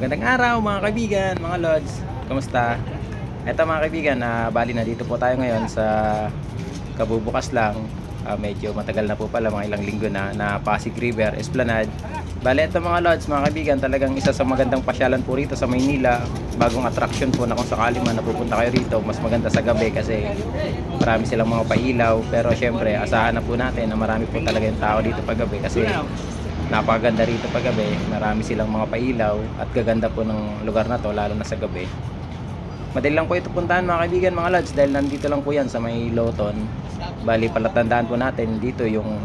Magandang araw mga kaibigan, mga lods. Kumusta? Ito mga kaibigan, ah, bali na dito po tayo ngayon sa kabubukas lang. Ah, medyo matagal na po pala, mga ilang linggo na, na Pasig River, Esplanade. Bali ito mga lods, mga kaibigan, talagang isa sa magandang pasyalan po rito sa Maynila. Bagong attraction po na kung sakali man napupunta kayo rito, mas maganda sa gabi kasi marami silang mga pailaw. Pero syempre, asahan na po natin na marami po talaga yung tao dito paggabi kasi napakaganda rito paggabi. Marami silang mga pailaw at gaganda po ng lugar na to lalo na sa gabi. Madali lang po ito puntahan mga kaibigan, mga lods dahil nandito lang po yan sa may Loton. Bali palatandaan po natin dito yung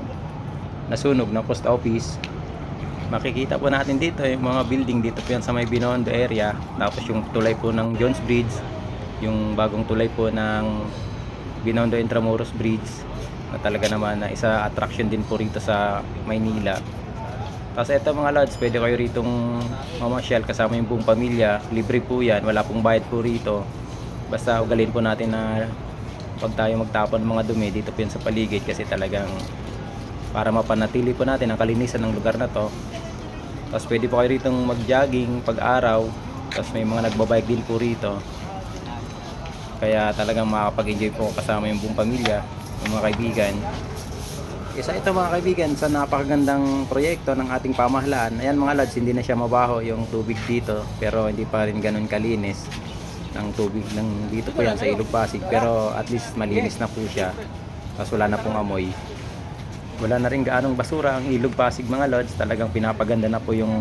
nasunog ng post office. Makikita po natin dito yung mga building dito po yan sa may Binondo area. Tapos yung tulay po ng Jones Bridge, yung bagong tulay po ng Binondo Intramuros Bridge na talaga naman na isa attraction din po rito sa Maynila. Tapos ito mga lods, pwede kayo ritong mamasyal kasama yung buong pamilya. Libre po yan, wala pong bayad po rito. Basta ugalin po natin na pag tayo magtapon ng mga dumi dito po yan sa paligid kasi talagang para mapanatili po natin ang kalinisan ng lugar na to. Tapos pwede po kayo ritong mag-jogging pag-araw. Tapos may mga nagbabike din po rito. Kaya talagang makakapag-enjoy po kasama yung buong pamilya, yung mga kaibigan. Isa ito mga kaibigan sa napakagandang proyekto ng ating pamahalaan. Ayan mga lads, hindi na siya mabaho yung tubig dito pero hindi pa rin ganun kalinis ng tubig ng dito po yan sa Ilog Pasig pero at least malinis na po siya. Tapos wala na pong amoy. Wala na rin gaanong basura ang Ilog Pasig mga lods. Talagang pinapaganda na po yung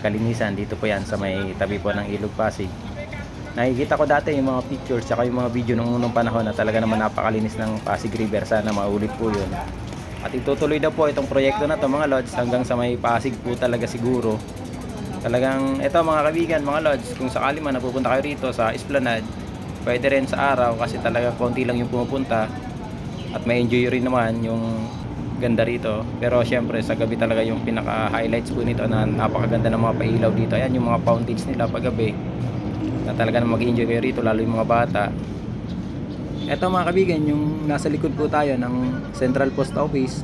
kalinisan dito po yan sa may tabi po ng Ilog Pasig. Nakikita ko dati yung mga pictures tsaka yung mga video nung unang panahon na talaga naman napakalinis ng Pasig River. Sana maulit po yun. At itutuloy daw po itong proyekto na to mga lods hanggang sa may Pasig po talaga siguro. Talagang ito mga kaibigan, mga lods, kung sakali man napupunta kayo rito sa Esplanade, pwede rin sa araw kasi talaga konti lang yung pumupunta at may enjoy rin naman yung ganda rito. Pero syempre sa gabi talaga yung pinaka highlights po nito na napakaganda ng mga pailaw dito. Ayan yung mga fountains nila pag gabi na talaga mag-enjoy kayo rito lalo yung mga bata. Eto mga kaibigan, yung nasa likod po tayo ng Central Post Office.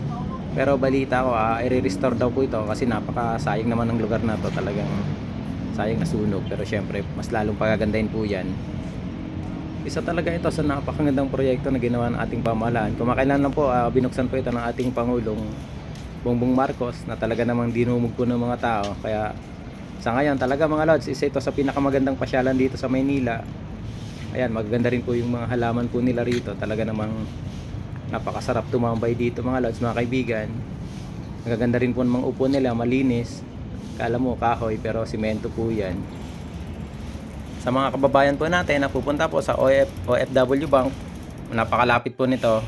Pero balita ko, ah, i-restore daw po ito kasi napaka-sayang naman ng lugar na to. Talagang sayang nasunog. Pero syempre, mas lalong pagagandahin po yan. Isa talaga ito sa napakagandang proyekto na ginawa ng ating pamahalaan. Kumakailan lang po, ah, binuksan po ito ng ating Pangulong Bongbong Marcos na talaga namang dinumog po ng mga tao. Kaya sa ngayon talaga mga lods, isa ito sa pinakamagandang pasyalan dito sa Maynila. Ayan, magaganda rin po yung mga halaman po nila rito. Talaga namang napakasarap tumambay dito mga lods, mga kaibigan. Magaganda rin po ng upo nila, malinis. Kala mo kahoy pero simento po yan. Sa mga kababayan po natin na pupunta po sa OF, OFW Bank, napakalapit po nito.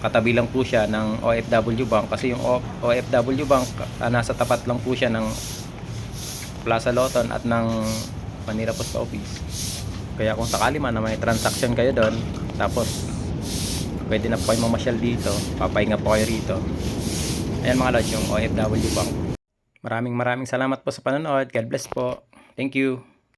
Katabi lang po siya ng OFW Bank kasi yung OFW Bank ah, nasa tapat lang po siya ng Plaza Loton at ng Manila Post Office. Kaya kung sakali man na may transaction kayo doon, tapos pwede na po kayo mamasyal dito, papahinga po kayo rito. Ayan mga lods, yung OFW Bank. Maraming maraming salamat po sa panonood. God bless po. Thank you.